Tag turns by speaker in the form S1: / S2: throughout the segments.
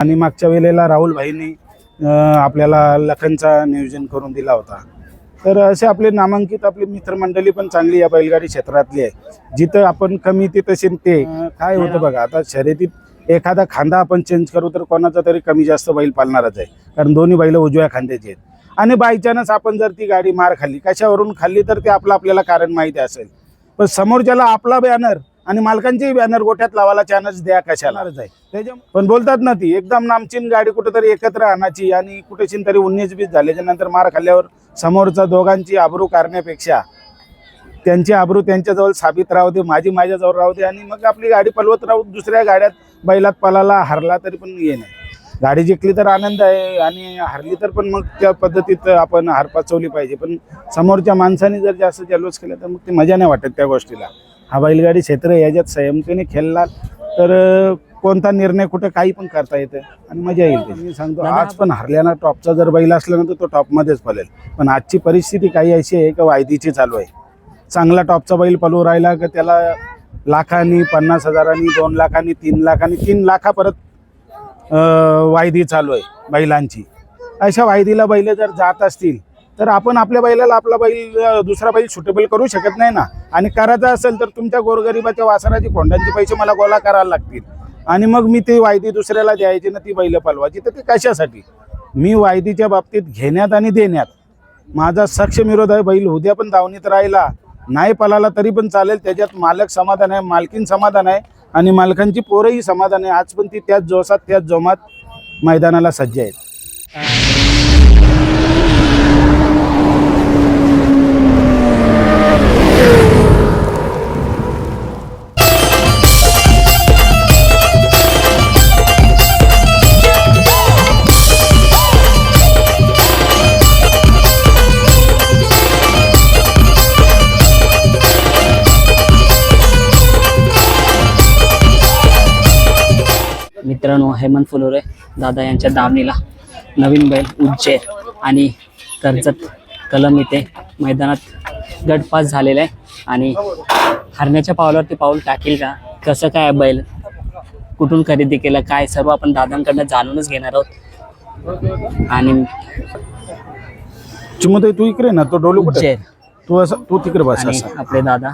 S1: आणि मागच्या वेळेला राहुल भाईंनी आपल्याला लखनचा नियोजन करून दिला होता. तर असे आपले नामांकित आपली मित्रमंडळी पण चांगली या बैलगाडी क्षेत्रातली आहे. जिथं आपण कमी तिथं शिन ते. काय होतं बघा आता शर्यतीत एखादा खांदा आपण चेंज करू तर कोणाचा तरी कमी जास्त बैल पालणारच आहे. कारण दोन्ही बैल उजव्या खांद्याचे आहेत. आणि बायचानस आपण जर ती गाडी मार खाल्ली कशावरून खाल्ली तर ते आपलं आपल्याला कारण माहिती असेल. पण समोरच्याला आपला बॅनर आणि मालकांचेही बॅनर गोठ्यात लावायला चान्स द्या कशाला. त्याच्या पण बोलतात ना ती एकदम नामचीन गाडी कुठेतरी एकत्र आणायची आणि कुठेशीन तरी उन्नीस बीस झाल्याच्यानंतर मार खाल्ल्यावर समोरचा दोघांची आबरू काढण्यापेक्षा त्यांची आबरू त्यांच्याजवळ साबित राहू दे माझी माझ्याजवळ राहू दे आणि मग आपली गाडी पलवत राहू दुसऱ्या गाड्यात बैलात पलाला हरला तरी पण ये नाही. गाडी जिंकली तर आनंद आहे आणि हरली तर पण मग त्या पद्धतीत आपण हार पाचवली पाहिजे. पण समोरच्या माणसाने जर जास्त जल्लोष केला तर मग ती मजा नाही वाटत त्या गोष्टीला. हा बैलगाडी क्षेत्र याच्यात संयमतेने खेळला तर कोणता निर्णय कुठं काही पण करता येतं आणि मजा येईल. मी सांगतो आज पण हरल्यानं टॉपचा जर बैल असला ना तर तो टॉपमध्येच पळेल पण आजची परिस्थिती काही अशी आहे का वायदीची चालू आहे. चांगला टॉपचा बैल पलू राहिला का त्याला लाखांनी पन्नास हजारांनी दोन लाखांनी तीन लाखांनी तीन लाखा परत अं, वायदी चालू आहे बैलांची. अशा वायदीला बैल जर जात असतील तर आपण आपल्या बैलाला आपला बैल दुसरा बैल सुटेबल करू शकत नाही ना? आणि करायचं असेल तर तुमच्या गोरगरिबाच्या वासराची खोंडांचे पैसे मला गोळा करायला लागतील. आणि मग मी ती वायदी दुसऱ्याला द्यायची ना ती बैल पालवायची. तर ती कशासाठी? मी वायदीच्या बाबतीत घेण्यात आणि देण्यात माझा सक्षम विरोध आहे. बैल उद्या पण दावणीत राहिला नाही पलाला तरी पण चालेल. त्याच्यात मालक समाधान आहे मालकीन समाधान आहे. आणि मालकांची पोरंही समाधान आहे. आज पण ती त्याच जोशात त्याच जोमात मैदानाला सज्ज आहेत.
S2: मित्रांनो हेमंत फुलोरे दादा यांच्या दावणीला नवीन बैल उज्जैन आणि कर्जत कलम इथे मैदानात गटपास झालेला आहे. आणि हरण्याच्या पावलावरती पाऊल टाकील का? कसं काय बैल? कुठून खरेदी केलं? काय? सर्व आपण दादांकडनं जाणूनच घेणार आहोत. आणि
S1: चिमोताई तू इकडे ना तो डोलू
S2: उज्जैन.
S1: तू असं तू तिकडे बस
S2: आणि आपले दादा.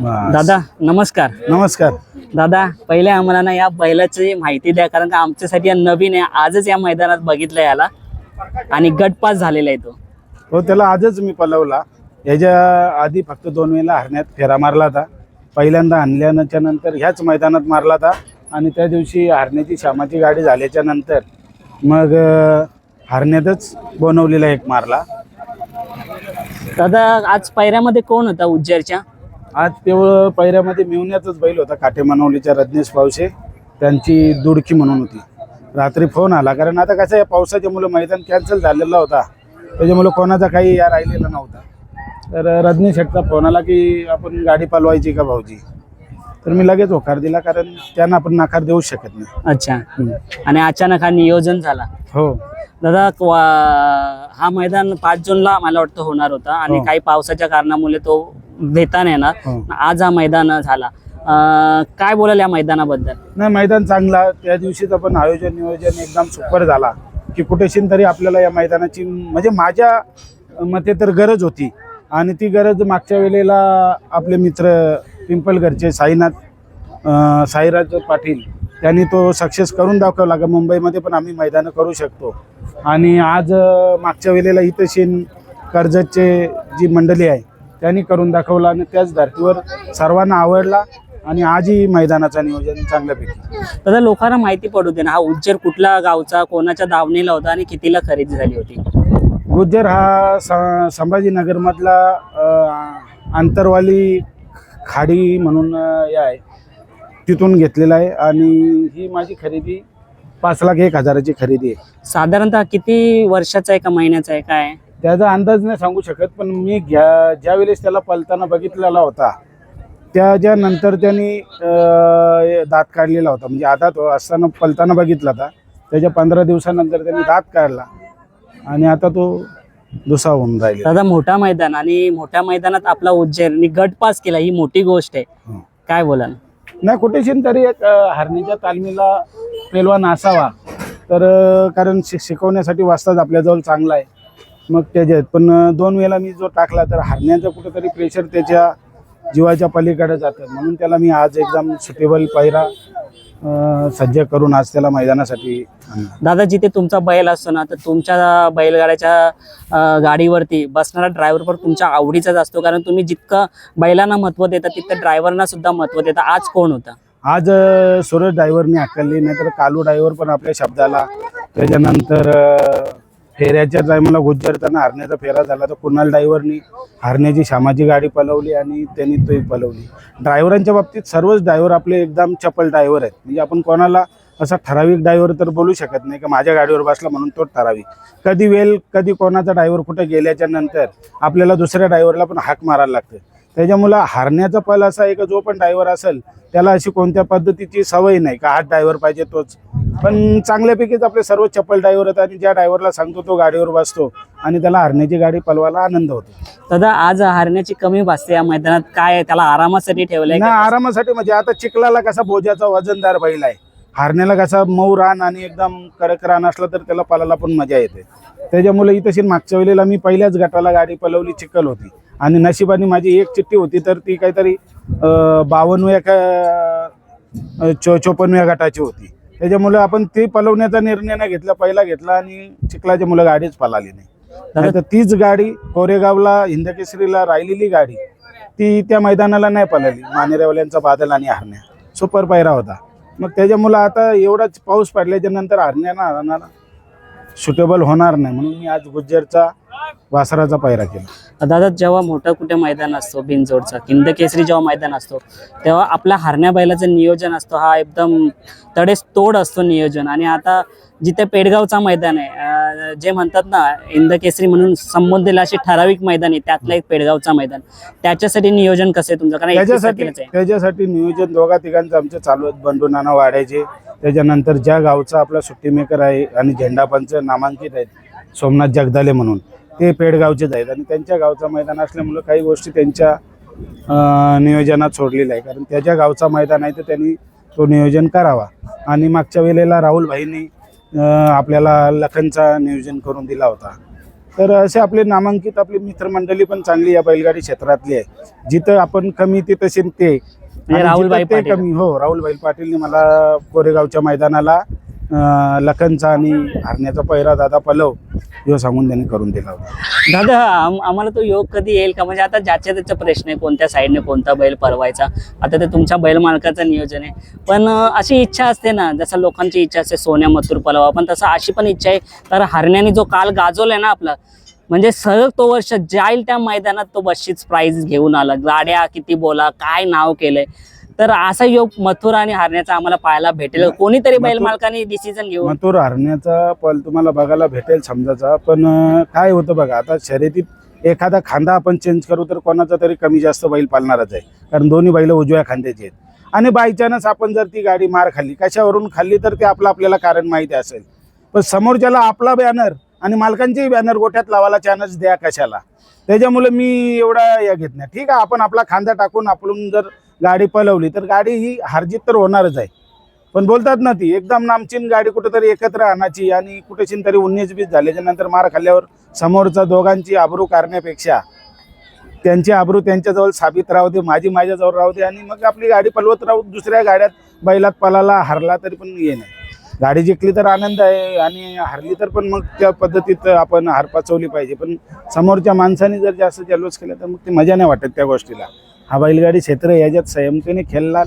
S2: दादा नमस्कार.
S1: नमस्कार.
S2: दादा पहिले आम्हाला ना या बैलाची माहिती द्या कारण का आमच्यासाठी या नवीन आहे. आजच या मैदानात बघितलं याला. आणि गटपास झालेला आहे तो.
S1: हो त्याला आजच मी पलवला. याच्या आधी फक्त दोन वेळेला हरण्यात फेरा मारला होता. पहिल्यांदा आणल्याच्या नंतर ह्याच मैदानात मारला होता. आणि त्या दिवशी हरण्याची श्यामाची गाडी झाल्याच्यानंतर मग हरण्यातच बनवलेला एक मारला.
S2: दादा आज पायऱ्यामध्ये कोण होता उज्जैरच्या
S1: आज तेवढं पैऱ्यामध्ये मिळवण्याचाच बैल होता काटे मनवलीच्या रजनीश पावशे. त्यांची दुडकी म्हणून होती. रात्री फोन आला कारण आता कसं आहे पावसाच्यामुळं मैदान कॅन्सल झालेला होता. त्याच्यामुळं कोणाचा काही या राहिलेला नव्हता. तर रजनीश शेटचा फोन आला की आपण गाडी पालवायची का भाऊजी? तर मी लगेच होकार दिला कारण त्यांना आपण नकार देऊ शकत नाही.
S2: अच्छा. आणि अचानक हा नियोजन झाला.
S1: हो.
S2: दादा हा मैदान पाच जूनला मला वाटतं होणार होता. आणि
S1: हो.
S2: काही पावसाच्या कारणामुळे तो देता नाही येणार
S1: हो.
S2: आज हा मैदान झाला. काय बोलाल या मैदानाबद्दल?
S1: नाही मैदान चांगला. त्या दिवशीच पण आयोजन नियोजन एकदम सुपर झाला. की कुठेशीन तरी आपल्याला या मैदानाची म्हणजे माझ्या मते तर गरज होती. आणि ती गरज मागच्या वेळेला आपले मित्र पिंपलघरचे साईनाथ साईराज पाटील त्यांनी तो सक्सेस करून दाखवला का मुंबईमध्ये पण आम्ही मैदानं करू शकतो. आणि आज मागच्या वेळेला इथं कर्जतचे जी मंडळी आहे त्यांनी करून दाखवला आणि त्याच धर्तीवर सर्वांना आवडला आणि आजही मैदानाचं नियोजन चांगल्यापैकी.
S2: दादा लोकांना माहिती पडू दे ना हा उज्जैर कुठला गावचा कोणाच्या दावणीला होता आणि कितीला खरेदी झाली होती?
S1: गुज्जर हा स- संभाजीनगरमधला अ, आंतरवाली खाडी म्हणून अ, हे आहे. तिथून घेतलेला आहे आणि ही माझी खरेदी पाच लाख एक हजाराची खरेदी आहे.
S2: साधारणतः किती वर्षाचा आहे का महिन्याचा आहे? काय?
S1: त्याचा अंदाज नाही सांगू शकत पण मी घ्या ज्या वेळेस त्याला पलताना बघितलेला होता त्याच्यानंतर त्यांनी दात काढलेला होता. म्हणजे आता तो असताना पलताना बघितला होता. त्याच्या पंधरा दिवसानंतर त्यांनी दात काढला आणि आता तो दुसरा होऊन राहिला.
S2: दादा मोठा मैदान आणि मोठ्या मैदानात आपला उज्जैन गट पास केला ही मोठी गोष्ट आहे.
S1: हं.
S2: काय बोलाल?
S1: नाही कुठेशी तरी एक हरणीच्या तालमीला पेलवान असावा. तर कारण शिकवण्यासाठी वाचताच आपल्याजवळ चांगला आहे. मग त्याच्यात पण दोन वेळेला मी जो टाकला तर हरण्याचं कुठेतरी प्रेशर त्याच्या जीवाच्या पलीकडे जातं. म्हणून त्याला मी आज एकदम सुटेबल पायरा सज्ज करून आज त्याला मैदानासाठी.
S2: दादा जिथे तुमचा बैल असतो ना तर तुमच्या बैलगाड्याच्या गाडीवरती बसणारा ड्रायव्हर पण तुमच्या आवडीचाच असतो. कारण तुम्ही जितकं बैलांना महत्त्व देता तितकं ड्रायव्हरना सुद्धा महत्त्व देता. आज कोण होता?
S1: आज सुरज ड्रायव्हरने हाकलली. नाहीतर कालू ड्रायव्हर पण आपल्या शब्दाला. त्याच्यानंतर फेऱ्याच्या टायमाला गुज्जरताना हरण्याचा फेरा झाला तर कुणाल ड्रायव्हरनी हरण्याची श्यामाची गाडी पलवली आणि त्यांनी तो पलवली. ड्रायव्हरांच्या बाबतीत सर्वच ड्रायव्हर आपले एकदम चपल ड्रायव्हर आहेत. म्हणजे आपण कोणाला असा ठराविक ड्रायव्हर तर बोलू शकत नाही का माझ्या गाडीवर बसला म्हणून तोच ठराविक. कधी वेल कधी कोणाचा ड्रायव्हर कुठे गेल्याच्यानंतर आपल्याला दुसऱ्या ड्रायव्हरला पण हाक मारायला लागतं. त्याच्यामुळं हरण्याचा पल असा आहे का जो पण ड्रायव्हर असेल त्याला अशी कोणत्या पद्धतीची सवय नाही का हाच ड्रायव्हर पाहिजे तोच. पण चांगल्यापैकीच आपले सर्व चप्पल ड्रायव्हर आहेत आणि ज्या ड्रायव्हरला सांगतो तो गाडीवर बसतो आणि त्याला हरण्याची गाडी पलवायला आनंद होतो.
S2: दादा आज हारण्याची कमी भासते या मैदानात. काय आहे? त्याला आरामासाठी ठेवलंय
S1: ना
S2: का?
S1: आरामासाठी म्हणजे आता चिखलाला कसा बोजाचा वजनदार बैल आहे. हारण्याला कसा मऊ रान आणि एकदम कडक रान असलं तर त्याला पलाला पण मजा येते. त्याच्यामुळे इथं मागच्या वेळेला मी पहिल्याच गटाला गाडी पलवली चिखल होती. आणि नशिबाने माझी एक चिठ्ठी होती तर ती काहीतरी बावन्नव्या का चो चोपन्नव्या गटाची होती. त्याच्यामुळे आपण ते पलवण्याचा निर्णय नाही घेतला पहिला घेतला आणि चिखलाच्या मुलं गाडीच पलाली नाही. नाही तर तीच गाडी कोरेगावला हिंदकेसरीला राहिलेली गाडी ती त्या मैदानाला नाही पळाली मानेरेवाल्यांचा बादल आणि हरण्या. सुपर पायरा होता. मग त्याच्यामुळं आता एवढाच पाऊस पडल्याच्या नंतर हरण्याला हरणाला सुटेबल होणार नाही. म्हणून मी आज गुज्जरचा वासराचा पायरा केला.
S2: दादा जेव्हा मोठं कुठे मैदान असतो बिनजोडचा किंद केसरी जेव्हा मैदान असतो तेव्हा आपल्या हारण्या बैलाचं नियोजन असतो हा एकदम तडेस तोड असतो नियोजन. आणि आता जिथे पेडगावचा मैदान आहे जे म्हणतात ना इंद केसरी म्हणून संबोधलेलं अशी ठराविक मैदान आहे त्यातलं एक पेडगावचा मैदान. त्याच्यासाठी नियोजन कसं आहे तुमचं? कारण
S1: त्याच्यासाठी
S2: आहे.
S1: नियोजन दोघा तिघांचं आमचे चालू आहेत. बंडू नाना वाड्याचे त्याच्यानंतर ज्या गावचा आपला सुट्टी मेकर आहे आणि झेंडापंच नामांकित आहेत सोमनाथ जगदाले म्हणून. ते पेडगावचेच आहेत आणि त्यांच्या गावचा मैदान असल्यामुळं काही गोष्टी त्यांच्या नियोजनात सोडलेल्या आहे कारण त्याच्या गावचा मैदान आहे तर त्यांनी तो नियोजन करावा. आणि मागच्या वेळेला राहुल भाईंनी आपल्याला लखनचा नियोजन करून दिला होता. तर असे आपले नामांकित आपली मित्रमंडळी पण चांगली या बैलगाडी क्षेत्रातली आहे जिथं आपण कमी ते. जिथं ते
S2: पाटील.
S1: कमी हो राहुलभाई पाटीलने मला कोरेगावच्या मैदानाला लखनचा आणि हरण्याचा पहिरा दादा पलव ह्यो सांगून त्यांनी करून दिला होता.
S2: दादा आम- आम्हाला तो योग कधी येईल का? म्हणजे आता ज्याच्या त्याचा प्रश्न आहे कोणत्या साईडने कोणता बैल परवायचा आता ते तुमच्या बैल मालकाचं नियोजन आहे. पण अं, अशी इच्छा असते ना जसं लोकांची इच्छा असते सोन्या मथुर पळवा पण तसं अशी पण इच्छा आहे. तर हरण्याने जो काल गाजवलाय ना आपला म्हणजे सलग तो वर्ष जाईल त्या मैदानात तो बशीच प्राइज घेऊन आला. गाड्या किती बोला काय नाव केलंय. तर असा योग मथुर आणि हरण्याचा आम्हाला पाहायला भेटेल. कोणीतरी बैल मालकाने डिसिजन घेऊन
S1: मथुर हरण्याचा पल तुम्हाला बघायला भेटेल समजाचा. पण काय होतं बघा आता शर्यतीत एखादा खांदा आपण चेंज करू तर कोणाचा तरी कमी जास्त बैल पालणारच आहे. कारण दोन्ही बैल उजव्या खांद्याचे आहेत. आणि बाय चान्स आपण जर ती गाडी मार खाल्ली कशावरून खाल्ली तर ते आपलं आपल्याला कारण माहिती असेल. पण समोरच्याला आपला बॅनर आणि मालकांचेही बॅनर गोठ्यात लावायला चान्स द्या कशाला. त्याच्यामुळे मी एवढा या घेत नाही. ठीक आहे आपण आपला खांदा टाकून आपण जर गाडी पलवली तर गाडी ही हारजीत तर होणारच आहे. पण बोलतात ना ती एकदम नामचीन गाडी कुठेतरी एकत्र आणायची आणि कुठेशीन तरी उन्नीस बीस झाल्याच्यानंतर मार खाल्ल्यावर समोरचा दोघांची आबरू करण्यापेक्षा त्यांची आबरू त्यांच्याजवळ साबित राहू दे माझी माझ्याजवळ राहू दे आणि मग आपली गाडी पलवत राहू दुसऱ्या गाड्यात बैलात पलाला हरला तरी पण ये नाही. गाडी जिंकली तर आनंद आहे आणि हरली तर पण मग त्या पद्धतीत आपण हार पचवली पाहिजे. पण समोरच्या माणसाने जर जास्त जल्लोष केला तर मग ती मजा नाही वाटत त्या गोष्टीला. हा बैलगाडी क्षेत्र याच्यात संयमतेने खेळला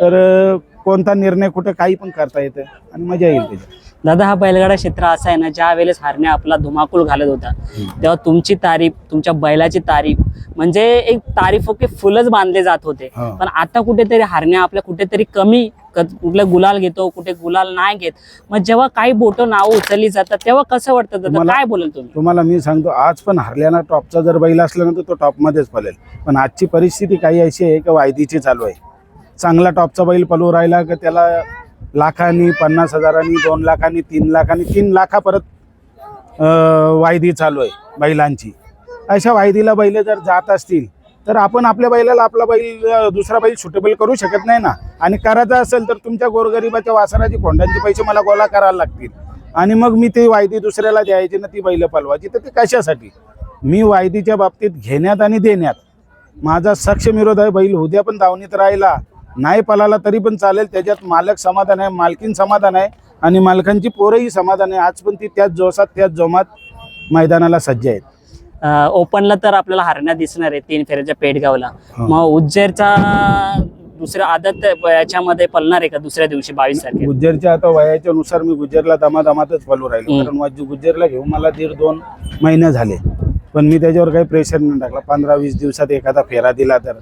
S1: तर कोणता निर्णय कुठं काही पण करता येतं आणि मजा येईल त्याच्यात.
S2: दादा हा बैलगाडा क्षेत्र असा आहे ना ज्या वेळेस हरण्या आपला धुमाकूळ घालत होता तेव्हा तुमची तारीफ तुमच्या बैलाची तारीफ म्हणजे एक तारीफ ओके फुलच बांधले जात होते. पण आता कुठेतरी हरण्या आपल्या कुठेतरी कमी क- कुठले गुलाल घेतो कुठे गुलाल नाही घेत. मग जेव्हा काही बोटं नावं उचलली जातात तेव्हा कसं वाटतं दादा?
S1: मला-
S2: काय बोलाल तुम्ही?
S1: तुम्हाला मी सांगतो आज पण हरल्याला टॉपचा जर बैल असला ना तर तो टॉपमध्येच पळेल पण आजची परिस्थिती काही अशी आहे का वायदीची चालू आहे. चांगला टॉपचा बैल पलू राहिला का त्याला लाखांनी पन्नास हजारांनी दोन लाखांनी तीन लाखांनी तीन लाखा परत अं, वायदी चालू आहे बैलांची. अशा वायदीला बैल जर जात असतील तर आपण आपल्या बैलाला आपला बैल दुसरा बैल सुटेबल करू शकत नाही ना. आणि करायचं असेल तर तुमच्या गोरगरिबाच्या वासराची खोंडांचे पैसे मला गोळा करायला लागतील. आणि मग मी ती वायदी दुसऱ्याला द्यायची ना ती बैल पलवायची. तर ते कशासाठी? मी वायदीच्या बाबतीत घेण्यात आणि देण्यात माझा सक्षम विरोध आहे. बैल उद्या पण दावणीत राहिला नाही पलाला तरी पण चालेल. त्याच्यात मालक समाधान आहे मालकीन समाधान आहे आणि मालकांची पोरंही समाधान आहे. आज पण ती त्याच जोशात त्याच जोमात मैदानाला सज्ज आहेत.
S2: ओपनला तर आपल्याला हरण्या दिसणार आहे तीन फेऱ्याच्या पेडगावला
S1: हो.
S2: मग उज्जैरचा दुसऱ्या आदत याच्यामध्ये पलणार आहे का दुसऱ्या दिवशी बावीस तारखेला?
S1: गुज्जरच्या आता वयाच्या नुसार मी गुज्जरला दमादमातच पलू राहिलो. कारण माझी गुज्जरला घेऊन मला दीड दोन महिने झाले. पण मी त्याच्यावर काही प्रेशर नाही टाकला. पंधरा वीस दिवसात एखादा फेरा दिला तर.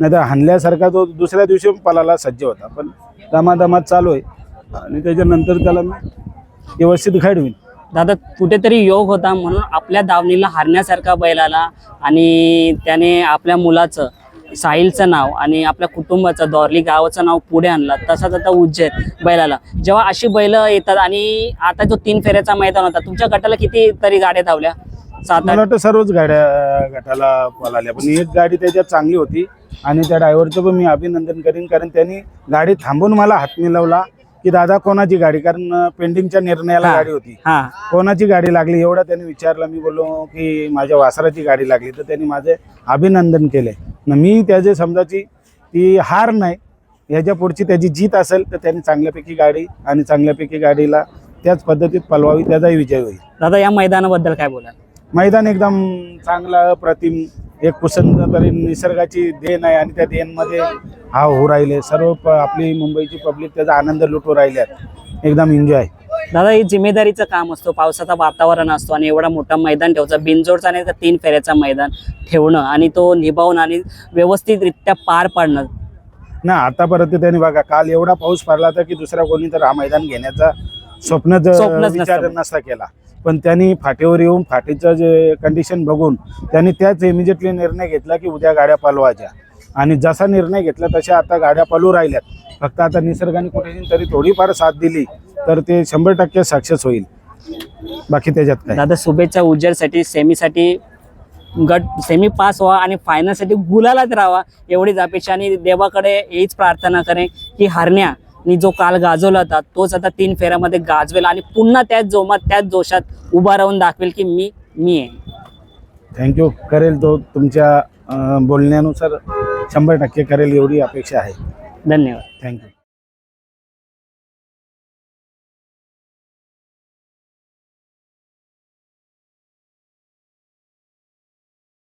S1: नाही तर हाणल्यासारखा तो दुसऱ्या दिवशी पलाला सज्ज होता. पण दमादमात चालू आहे. आणि त्याच्यानंतर त्याला मी व्यवस्थित घडवीन.
S2: दादा कुठेतरी योग होता म्हणून आपल्या दावणीला हारण्यासारखा बैल आला आणि त्याने आपल्या मुलाचं साहिलचं नाव आणि आपल्या कुटुंबाचं दौरली गावाचं नाव पुढे आणलं. तसाच आता उज्जैन बैलाला. जेव्हा अशी बैल येतात आणि आता जो तीन फेऱ्याचा मैदान होता तुमच्या गटाला किती तरी गाड्या धावल्या?
S1: मला वाटतं सर्वच गाड्या गटाला आल्या. पण एक गाडी त्याच्यात चांगली होती आणि त्या ड्रायव्हरचं पण मी अभिनंदन करीन कारण त्यांनी गाडी थांबून मला हात मिळवला. की दादा कोणाची गाडी? कारण पेंडिंगच्या निर्णयाला. गाडी होती.
S2: हा.
S1: कोणाची गाडी लागली? एवढं त्यांनी विचारलं. मी बोललो की माझ्या वासराची गाडी लागली. तर त्यांनी माझे अभिनंदन केले. न मी त्याचे समजाची ती हार नाही. ह्याच्या पुढची त्याची जीत असेल तर त्यांनी चांगल्यापैकी गाडी आणि चांगल्यापैकी गाडीला त्याच पद्धतीत पलवावी त्याचाही विजय होईल.
S2: दादा या मैदानाबद्दल काय बोलाल?
S1: मैदान एकदम चांगलं अप्रतिम एक कुसंत तरी निसर्गाची देण आहे आणि त्या देणमध्ये हा हो राहिले. सर्व आपली मुंबईची पब्लिक त्याचा आनंद लुटू राहिल्यात एकदम एन्जॉय
S2: दादा हे जिम्मेदारीचं काम असतो. पावसाचं वातावरण असतो आणि एवढा मोठा मैदान ठेवायचा. बिनजोडचा नाही तर तीन फेऱ्याचा मैदान ठेवणं आणि तो निभावणं आणि व्यवस्थितरित्या पार पाडणं.
S1: ना आतापर्यंत त्यांनी बघा काल एवढा पाऊस पडला होता की दुसरा कोणी तर हा मैदान घेण्याचा स्वप्नच
S2: स्वप्नच
S1: विचार. नसता केला. पण त्यांनी फाटीवर येऊन फाटीचं जे कंडिशन बघून त्यांनी त्याच इमिजिएटली निर्णय घेतला की उद्या गाड्या पालवायच्या. आणि जसा निर्णय घेतला तशा आता गाड्या पालू राहिल्यात. फक्त आता निसर्गाने कुठे तरी थोडीफार साथ दिली तर ते शंभर टक्के सक्सेस होईल. बाकी त्याच्यात काय?
S2: दादा शुभेच्छा उज्जरसाठी सेमीसाठी गट सेमी पास व्हा आणि फायनलसाठी गुलालाच राहावा एवढीच अपेक्षा आणि देवाकडे हीच प्रार्थना करेन की हरण्या नि जो काल गाजवला होता तोच आता तीन फेऱ्यामध्ये गाजवेल आणि पुन्हा त्याच जोमात त्याच जोशात उभा राहून दाखवेल की मी मी आहे.
S1: थँक्यू करेल तो तुमच्या अं, बोलण्यानुसार शंभर टक्के करेल एवढी अपेक्षा आहे.
S2: धन्यवाद.
S1: थँक्यू